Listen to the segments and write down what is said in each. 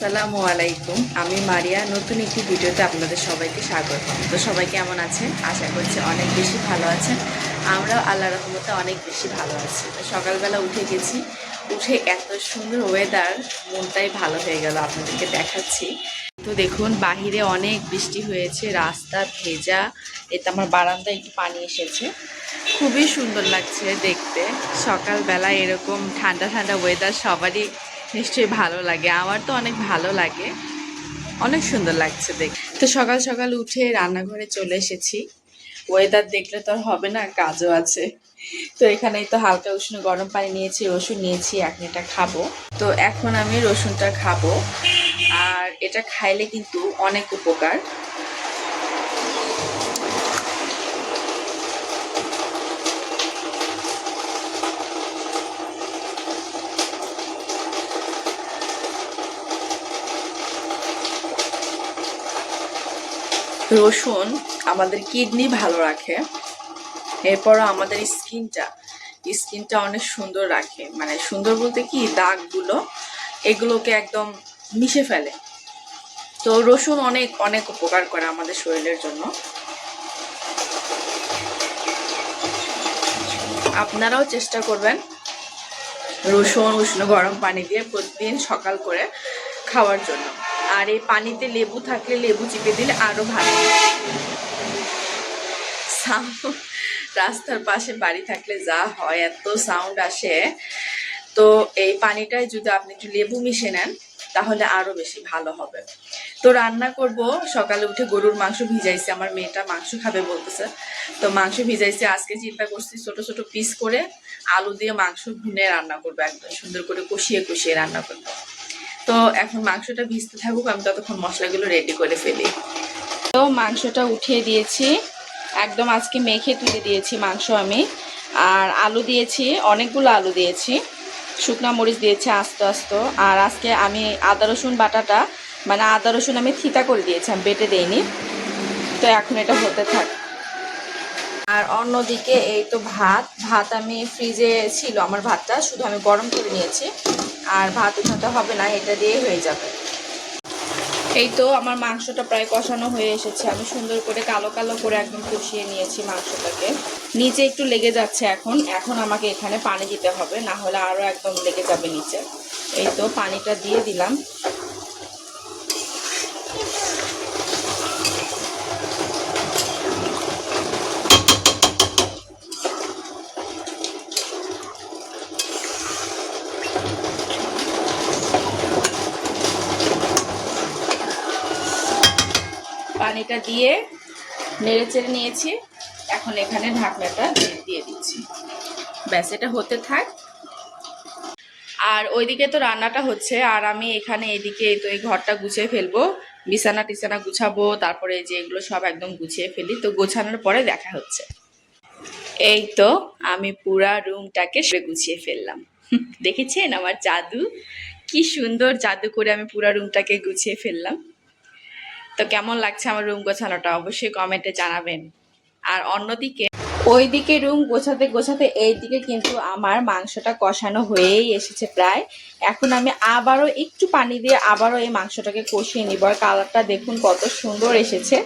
আসসালামু আলাইকুম। আমি মারিয়া। নতুন একটি ভিডিওতে আপনাদের সবাইকে স্বাগত। তো সবাই কেমন আছেন? আশা করছি অনেক বেশি ভালো আছেন। আমরাও আল্লাহ রহমতে অনেক বেশি ভালো আছি। তো সকালবেলা উঠে গেছি। উঠে এত সুন্দর ওয়েদার মনটাই ভালো হয়ে গেল আপনাদেরকে দেখাচ্ছি। তো দেখুন, বাহিরে অনেক বৃষ্টি হয়েছে, রাস্তা ভেজা। এতে আমার বারান্দায় একটু পানি এসেছে। খুবই সুন্দর লাগছে দেখতে। সকালবেলা এরকম ঠান্ডা ঠান্ডা ওয়েদার সবারই নিশ্চয়ই ভালো লাগে। আমার তো অনেক ভালো লাগে। অনেক সুন্দর লাগছে দেখ তো সকাল সকাল উঠে রান্নাঘরে চলে এসেছি। ওয়েদার দেখলে তো আর হবে না, কাজও আছে। তো এখানেই তো হালকা উষ্ণ গরম পানি নিয়েছি, রসুন নিয়েছি এখন এটা খাব। তো এখন আমি রসুনটা খাব। আর এটা খাইলে কিন্তু অনেক উপকার। রসুন আমাদের কিডনি ভালো রাখে, এরপরও আমাদের স্কিনটা স্কিনটা অনেক সুন্দর রাখে। মানে সুন্দর বলতে কি, দাগগুলো এগুলোকে একদম মিশে ফেলে। তো রসুন অনেক অনেক উপকার করে আমাদের শরীরের জন্য। আপনারাও চেষ্টা করবেন রসুন উষ্ণ গরম পানি দিয়ে প্রতিদিন সকাল করে খাওয়ার জন্য। আর এই পানিতে লেবু থাকলে লেবু চিপে দিলে আরও ভালো। Sound- রাস্তার পাশে বাড়ি থাকলে যা হয়, এত সাউন্ড আসে। তো এই পানিটায় যদি আপনি একটু লেবু মিশে নেন, তাহলে আরও বেশি ভালো হবে। তো রান্না করব। সকালে উঠে গরুর মাংস ভিজাইছি। আমার মেয়েটা মাংস খাবে বলতেছে। তো মাংস ভিজাইছি। আজকে চিন্তা করছি ছোট ছোট পিস করে আলু দিয়ে মাংস ভুনে রান্না করব একদম। সুন্দর করে কষিয়ে কষিয়ে রান্না করব। তো এখন মাংসটা ভিজতে থাকুক, আমি ততক্ষণ মশলাগুলো রেডি করে ফেলি। তো মাংসটা উঠিয়ে দিয়েছি। একদম আজকে মেখে তুলে দিয়েছি মাংস আমি। আর আলু দিয়েছি, অনেকগুলো আলু দিয়েছি। শুকনা মরিচ দিয়েছি আস্তে আস্তে। আর আজকে আমি আদা, রসুন, বাটাটা মানে আদা, রসুন আমি থিতা করে দিয়েছি, আমি বেটে দেইনি। তো এখন এটা হতে থাক আর অন্যদিকে এই তো ভাত ভাত আমি ফ্রিজে ছিল আমার ভাতটা, শুধু আমি গরম করে নিয়েছি। আর ভাত উঠাতে হবে না, এটা দিয়ে হয়ে যাবে। এই তো আমার মাংসটা প্রায় কষানো হয়ে এসেছে। আমি সুন্দর করে কালো কালো করে একদম কষিয়ে নিয়েছি মাংসটাকে। নিচে একটু লেগে যাচ্ছে এখন। এখন আমাকে এখানে পানি দিতে হবে, না হলে আরও একদম লেগে যাবে নিচে। এই তো পানিটা দিয়ে দিলাম। পানিটা দিয়ে নেড়ে চেড়ে নিয়েছি। এখন এখানে ঢাকনাটা দিয়ে দিচ্ছি। ব্যাস, এটা হতে থাক। আর ওইদিকে তো রান্নাটা হচ্ছে, আর আমি এখানে এদিকে তো এই ঘরটা গুছিয়ে ফেলব। বিছানা টিছানা গুছাবো, তারপরে যে এগুলো সব একদম গুছিয়ে ফেলি। তো গোছানোর পরে দেখা হচ্ছে। এই তো আমি পুরা রুমটাকে গুছিয়ে ফেললাম। দেখেছেন আমার জাদু? কি সুন্দর জাদু করে আমি পুরা রুমটাকে গুছিয়ে ফেললাম। তো কেমন লাগছে আমার রুম গোছানোটা? অবশ্যই কমেন্টে জানাবেন। আর অন্যদিকে, ওইদিকে রুম গোছাতে গোছাতে এইদিকে কিন্তু আমার মাংসটা কষানো হয়েই এসেছে প্রায়। এখন আমি আবারও একটু পানি দিয়ে আবারও এই মাংসটাকে কষিয়ে নিব। আর কালারটা দেখুন কত সুন্দর এসেছে।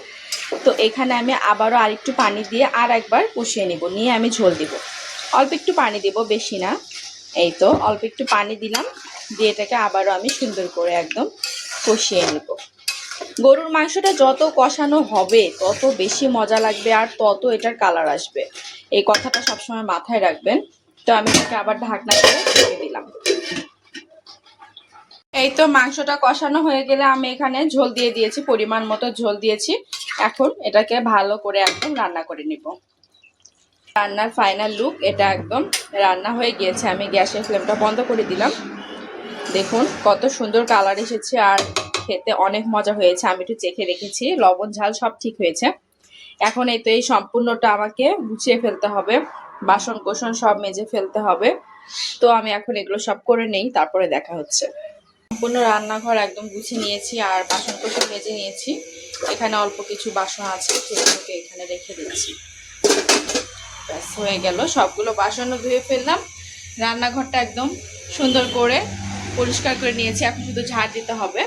তো এখানে আমি আবারও আরেকটু পানি দিয়ে আর একবার কষিয়ে নিব। নিয়ে আমি ঝোল দিব। অল্প একটু পানি দেব, বেশি না। এই তো, অল্প একটু পানি দিলাম। দিয়ে এটাকে আবারও আমি সুন্দর করে একদম কষিয়ে নিব। গরুর মাংসটা যত কষানো হবে, তত বেশি মজা লাগবে আর তত এটার কালার আসবে। এই কথাটা সবসময় মাথায় রাখবেন। তো আমি এটাকে আবার ঢাকনা করে ঢেকে দিলাম। এই তো মাংসটা কষানো হয়ে গেলে আমি এখানে ঝোল দিয়ে দিয়েছি, পরিমাণ মতো ঝোল দিয়েছি। এখন এটাকে ভালো করে একদম রান্না করে নিব। রান্নার ফাইনাল লুক এটা একদম রান্না হয়ে গিয়েছে। আমি গ্যাসের ফ্লেমটা বন্ধ করে দিলাম। দেখুন কত সুন্দর কালার এসেছে আর খেতে অনেক মজা হয়েছে, আমি একটু চেখে রেখেছি, লবণ, ঝাল সব ঠিক হয়েছে। এখন এই তো এই সম্পূর্ণটা আমাকে গুছিয়ে ফেলতে হবে বাসন কোসন সব মেজে ফেলতে হবে। তো আমি এখন এগুলো সব করে নেই, তারপরে দেখা হচ্ছে। সম্পূর্ণ রান্নাঘর একদম গুছিয়ে নিয়েছি আর বাসন কোসন মেজে নিয়েছি। এখানে অল্প কিছু বাসন আছে, সেগুলোকে এখানে রেখে দিচ্ছি। ব্যাস, হয়ে গেল। সবগুলো বাসনও ধুয়ে ফেললাম। রান্নাঘরটা একদম সুন্দর করে পরিষ্কার করে নিয়েছি। এখন শুধু ঝাড় দিতে হবে।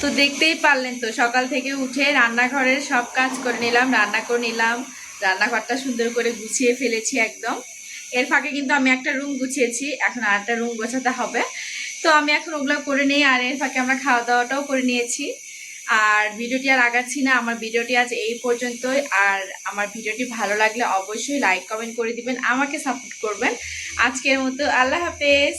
তো দেখতেই পারলেন তো, সকাল থেকে উঠে রান্নাঘরের সব কাজ করে নিলাম, রান্না করে নিলাম, রান্নাঘরটা সুন্দর করে গুছিয়ে ফেলেছি একদম। এর ফাঁকে কিন্তু আমি একটা রুম গুছিয়েছি, এখন আর একটা রুম গোছাতে হবে। তো আমি এখন ওগুলো করে নিই, আর এর ফাঁকে আমরা খাওয়া দাওয়াটাও করে নিয়েছি। আর ভিডিওটি আর আগাচ্ছি না, আমার ভিডিওটি আজ এই পর্যন্তই। আর আমার ভিডিওটি ভালো লাগলে অবশ্যই লাইক, কমেন্ট করে দিবেন, আমাকে সাপোর্ট করবেন। আজকের মতো আল্লাহ হাফেজ।